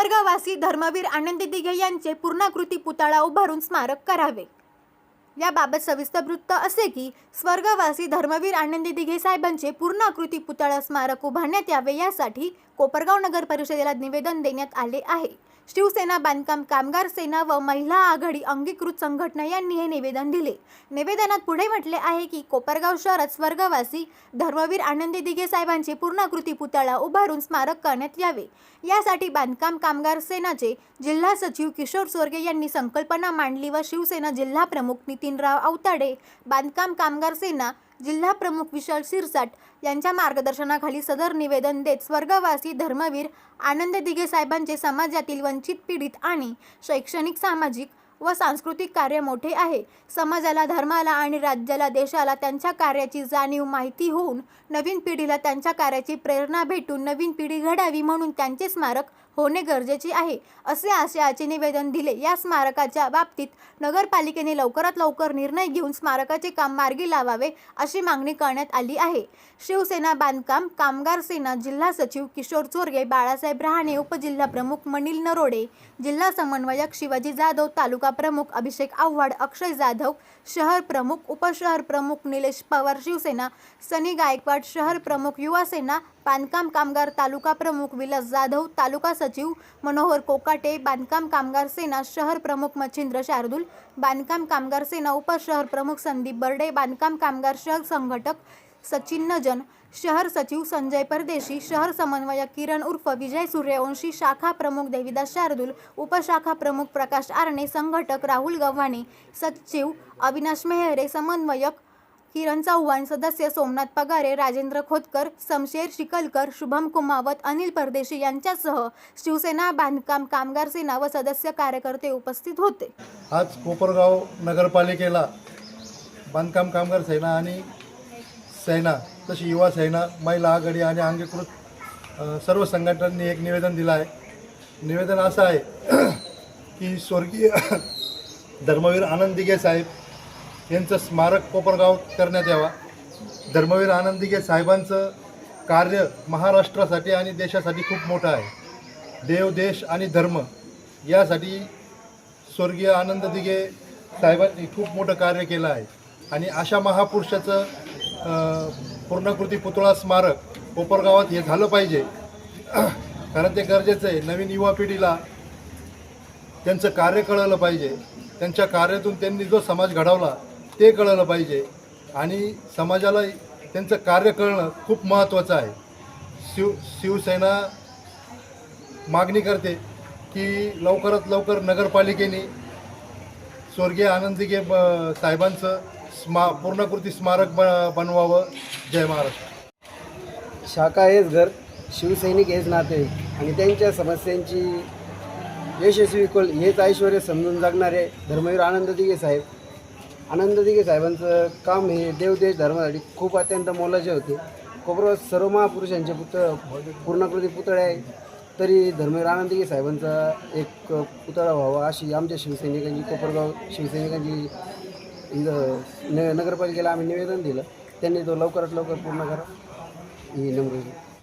स्वर्गवासी धर्मवीर आनंदी दिघे यांचे पूर्णाकृती पुतळा उभारून स्मारक करावे. याबाबत सविस्तर वृत्त असे की स्वर्गवासी धर्मवीर आनंदी दिघे साहेबांचे पूर्णाकृती पुतळा स्मारक उभारण्यात यावे यासाठी कोपरगाव नगर परिषदेला निवेदन देण्यात आले आहे. शिवसेना बांधकाम कामगार सेना व महिला आघाडी अंगीकृत संघटना यांनी हे निवेदन दिले. निवेदनात पुढे म्हटले आहे की कोपरगाव शहरात स्वर्गवासी धर्मवीर आनंदी दिघे साहेबांचे पूर्णाकृती पुतळा उभारून स्मारक करण्यात यावे. यासाठी बांधकाम कामगार सेनाचे जिल्हा सचिव किशोर स्वर्गे यांनी संकल्पना मांडली व शिवसेना जिल्हा प्रमुख नितीनराव आवताडे बांधकाम कामगार सेना जिल्हा प्रमुख विशाल शिरसाट यांच्या मार्गदर्शनाखाली सदर निवेदन देत स्वर्गवासी धर्मवीर आनंद दिघे साहेबांचे समाजातील वंचित पीडित आणि शैक्षणिक सामाजिक व सांस्कृतिक कार्य मोठे आहे. समाजाला धर्माला आणि राज्याला देशाला त्यांच्या कार्याची जाणीव माहिती होऊन नवीन पिढीला त्यांच्या कार्याची प्रेरणा भेटून नवीन पिढी घडावी म्हणून त्यांचे स्मारक होणे गरजेचे आहे असे आशयाचे निवेदन दिले. या स्मारकाच्या बाबतीत नगरपालिकेने लवकरात लवकर निर्णय घेऊन स्मारकाचे काम मार्गी लावावे अशी मागणी करण्यात आली आहे. शिवसेना बांधकाम कामगार सेना जिल्हा सचिव किशोर चोरगे बाळासाहेब रहाणे उपजिल्हा प्रमुख मनील नरोडे जिल्हा समन्वयक शिवाजी जाधव तालुका प्रमुख अभिषेक आव्हाड अक्षय जाधव शहर प्रमुख उपशहर प्रमुख निलेश पवार शिवसेना सनी गायकवाड शहर प्रमुख युवा सेना बांधकाम कामगार तालुका प्रमुख विलास जाधव तालुका सचिव मनोहर कोकाटे बांधकाम कामगार सेना शहर प्रमुख मच्छिंद्र शार्दूल बांधकाम कामगार सेना उपशहर प्रमुख संदीप बर्डे बांधकाम कामगार शहर संघटक सचिन नजन शहर सचिव संजय परदेशी शहर समन्वयक किरण उर्फ विजय सूर्यवंशी शाखा प्रमुख देविदास शार्दूल उपशाखा प्रमुख प्रकाश आरणे संघटक राहुल गव्हाणे सचिव अविनाश मेहरे समन्वयक किरण चव्हाण सदस्य सोमनाथ पगारे राजेंद्र खोतकर समशेर शिकलकर शुभम कुमावत अनिल परदेशी यांच्यासह शिवसेना बांधकाम कामगार सेना व सदस्य कार्यकर्ते उपस्थित होते. आज कोपरगाव नगरपालिकेला बांधकाम कामगार सेना आणि सेना तशी युवा सेना महिला आघाडी आणि अंगीकृत सर्व संघटनांनी एक निवेदन दिलं आहे. निवेदन असं आहे की स्वर्गीय धर्मवीर आनंद दिघे साहेब यांचं स्मारक कोपरगाव करण्यात यावा. धर्मवीर आनंद दिघे साहेबांचं कार्य महाराष्ट्रासाठी आणि देशासाठी खूप मोठं आहे. देव देश आणि धर्म यासाठी स्वर्गीय आनंद दिघे साहेबांनी खूप मोठं कार्य केलं आहे. आणि अशा महापुरुषाचं पूर्णकृती पुतळा स्मारक कोपरगावात हे झालं पाहिजे. कारण ते गरजेचं आहे. नवीन युवा पिढीला त्यांचं कार्य कळलं पाहिजे. त्यांच्या कार्यातून त्यांनी जो समाज घडवला ते कळलं पाहिजे. आणि समाजाला त्यांचं कार्य कळणं खूप महत्त्वाचं आहे. शिव शिवसेना मागणी करते की लवकरात लवकर नगरपालिकेने स्वर्गीय आनंदीगे ब- साहेबांचं स्मा पूर्णकृती स्मारक ब बनवावं. जय महाराष्ट्र. शाखा हेच घर शिवसैनिक हेच नाते आणि त्यांच्या समस्यांची यशस्वी कल हेच ऐश्वर समजून जगणारे धर्मवीर आनंद दिगे साहेब. आनंद दिघे साहेबांचं काम हे देवदेश धर्मासाठी खूप अत्यंत मोलाचे होते. कोपरगाव सर्व महापुरुषांचे पुतळ पूर्णाकृती पुतळे आहे तरी धर्मवीर आनंद दिघे साहेबांचा एक पुतळा व्हावा अशी आमच्या शिवसैनिकांची कोपरगाव शिवसैनिकांची इथं न नगरपालिकेला आम्ही निवेदन दिलं. त्यांनी तो लवकरात लवकर पूर्ण करा. ही नम्र